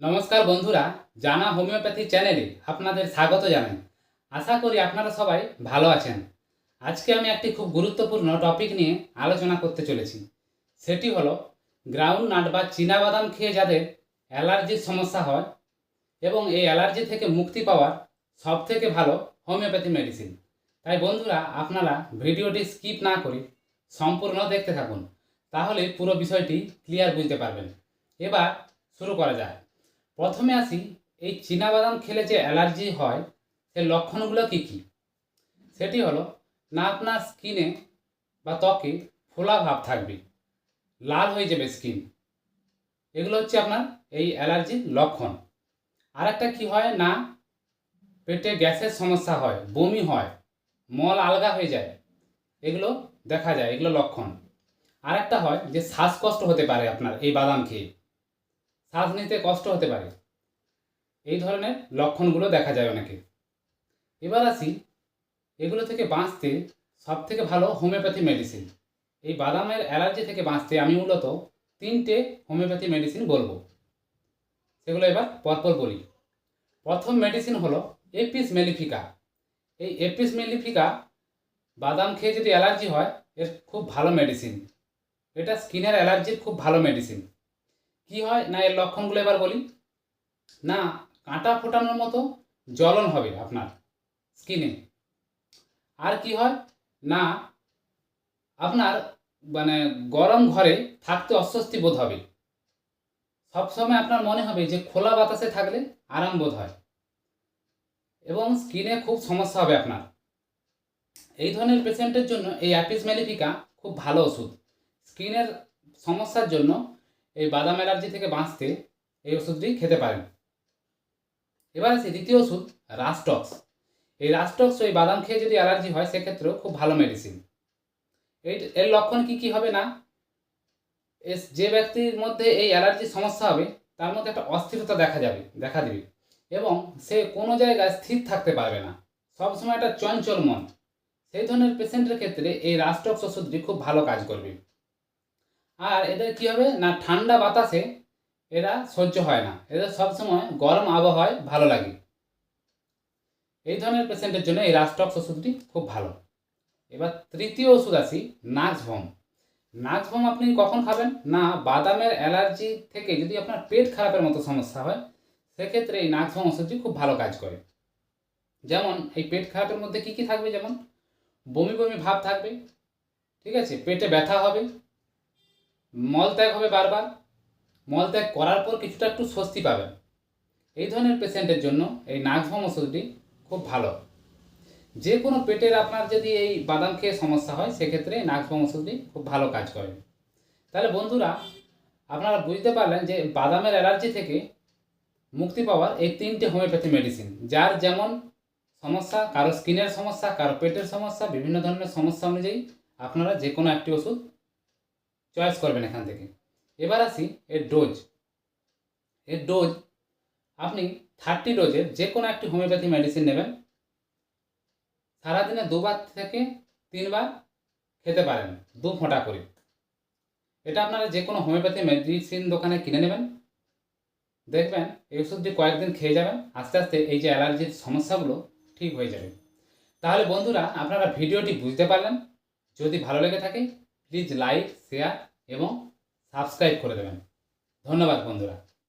নমস্কার বন্ধুরা, জানা হোমিওপ্যাথি চ্যানেলে আপনাদের স্বাগত জানাই। আশা করি আপনারা সবাই ভালো আছেন। আজকে আমি একটি খুব গুরুত্বপূর্ণ টপিক নিয়ে আলোচনা করতে চলেছি। সেটি হলো, গ্রাউন্ড নাট বা চীনাবাদাম খেয়ে যাদের অ্যালার্জির সমস্যা হয় এবং এই অ্যালার্জি থেকে মুক্তি পাওয়ার সবথেকে ভালো হোমিওপ্যাথি মেডিসিন। তাই বন্ধুরা, আপনারা ভিডিওটি স্কিপ না করে সম্পূর্ণ দেখতে থাকুন, তাহলে পুরো বিষয়টি ক্লিয়ার বুঝতে পারবেন। এবার শুরু করা যায় প্রথমে আসি, এই চীনাবাদাম খেলে যে অ্যালার্জি হয়, সে লক্ষণগুলো কি কি? সেটি হলো না আপনার স্কিনে বা ত্বকে ফোলা ভাব থাকবে, লাল হয়ে যাবে স্কিন। এগুলো হচ্ছে আপনার এই অ্যালার্জির লক্ষণ। আর একটা কী হয়? না, পেটে গ্যাসের সমস্যা হয়, বমি হয়, মল আলগা হয়ে যায়, এগুলো দেখা যায়, এগুলো লক্ষণ। আর একটা হয় যে শ্বাসকষ্ট হতে পারে আপনার এই বাদাম খেয়ে। শ্বাস নিতে কষ্ট হতে পারে। এই ধরনের লক্ষণগুলো দেখা যায় অনেকে। এবার আসি, এগুলো থেকে বাঁচতে সব থেকে ভালো হোমিওপ্যাথি মেডিসিন। এই বাদামের অ্যালার্জি থেকে বাঁচতে আমি মূলত তিনটে হোমিওপ্যাথি মেডিসিন বলব। সেগুলো এবার পরপর বলি। প্রথম মেডিসিন হলো এপিস মেলিফিকা। এই এপিস মেলিফিকা বাদাম খেয়ে যদি অ্যালার্জি হয়, এর খুব ভালো মেডিসিন। এটা স্কিনের অ্যালার্জির খুব ভালো মেডিসিন। কি হয়? না, এর লক্ষণগুলো এবার বলি। না, কাঁটা ফোটানোর মতো জ্বলন হবে আপনার স্কিনে আর কি হয়? না, আপনার মানে গরম ঘরে থাকতে অস্বস্তি বোধ হবে। সবসময় আপনার মনে হবে যে, খোলা বাতাসে থাকলে আরাম বোধ হয়। এবং স্কিনে খুব সমস্যা হবে আপনার। এই ধরনের পেশেন্টের জন্য এই অ্যাপিস মেলিফিকা খুব ভালো ওষুধ। স্কিনের সমস্যার জন্য এই বাদাম অ্যালার্জি থেকে বাঁচতে এই ওষুধটি খেতে পারেন। এবার আছে দ্বিতীয় ওষুধ রাস্টক্স এই রাস্টক্স ওই বাদাম খেয়ে যদি অ্যালার্জি হয়, সেক্ষেত্রেও খুব ভালো মেডিসিন এই এর লক্ষণ কি কি হবে না? যে ব্যক্তির মধ্যে এই অ্যালার্জির সমস্যা হবে, তার মধ্যে একটা অস্থিরতা দেখা যাবে, দেখা দিবে। এবং সে কোনো জায়গায় স্থির থাকতে পারবে না। সবসময় একটা চঞ্চল মন। সেই ধরনের পেশেন্টের ক্ষেত্রে এই রাস্টক্স ওষুধটি খুব ভালো কাজ করবে। আর এদের কি হবে? না, ঠান্ডা বাতাসে এরা সহ্য হয় না। এদের সবসময় গরম আবহাওয়ায় ভালো লাগে। এই ধরনের পেশেন্টের জন্য এই রাস্টক্স ওষুধটি খুব ভালো। এবার তৃতীয় ওষুধ আসি নাক্সভম নাক্সভম আপনি কখন খাবেন? না, বাদামের অ্যালার্জি থেকে যদি আপনার পেট খারাপের মতো সমস্যা হয়, সেক্ষেত্রে এই নাক্সভম ওষুধটি খুব ভালো কাজ করে। যেমন, এই পেট খারাপের মধ্যে কি কি থাকবে? যেমন, বমি বমি ভাব থাকবে, ঠিক আছে? পেটে ব্যথা হবে মলত্যাগ হবে বারবার। মলত্যাগ করার পর কিছুটা একটু স্বস্তি পাবেন। এই ধরনের পেশেন্টের জন্য এই নাগভম ওষুধটি খুব ভালো। যে কোনো পেটের আপনার যদি এই বাদাম খেয়ে সমস্যা হয়, সেক্ষেত্রে নাগভম ওষুধটি খুব ভালো কাজ করে। তাহলে বন্ধুরা, আপনারা বুঝতে পারলেন যে বাদামের অ্যালার্জি থেকে মুক্তি পাওয়ার এই তিনটে হোমিওপ্যাথি মেডিসিন, যার যেমন সমস্যা, কারও স্কিনের সমস্যা, কারও পেটের সমস্যা, বিভিন্ন ধরনের সমস্যা অনুযায়ী আপনারা যে কোনো একটি ওষুধ চয়েস করবেন এখান থেকে। এবার আসি এর ডোজ। এর ডোজ, আপনি থার্টি ডোজের যে কোনো একটি হোমিওপ্যাথি মেডিসিন নেবেন। সারাদিনে দুবার থেকে তিনবার খেতে পারেন, দু ফোঁটা করে। এটা আপনারা যে কোনো হোমিওপ্যাথি মেডিসিন দোকানে কিনে নেবেন। দেখবেন এই ওষুধটি কয়েকদিন খেয়ে যাবেন, আস্তে আস্তে এই যে অ্যালার্জির সমস্যাগুলো ঠিক হয়ে যাবে। তাহলে বন্ধুরা, আপনারা ভিডিওটি বুঝতে পারলেন। যদি ভালো লেগে থাকে প্লিজ লাইক শেয়ার এবং সাবস্ক্রাইব করে দেবেন। ধন্যবাদ বন্ধুরা।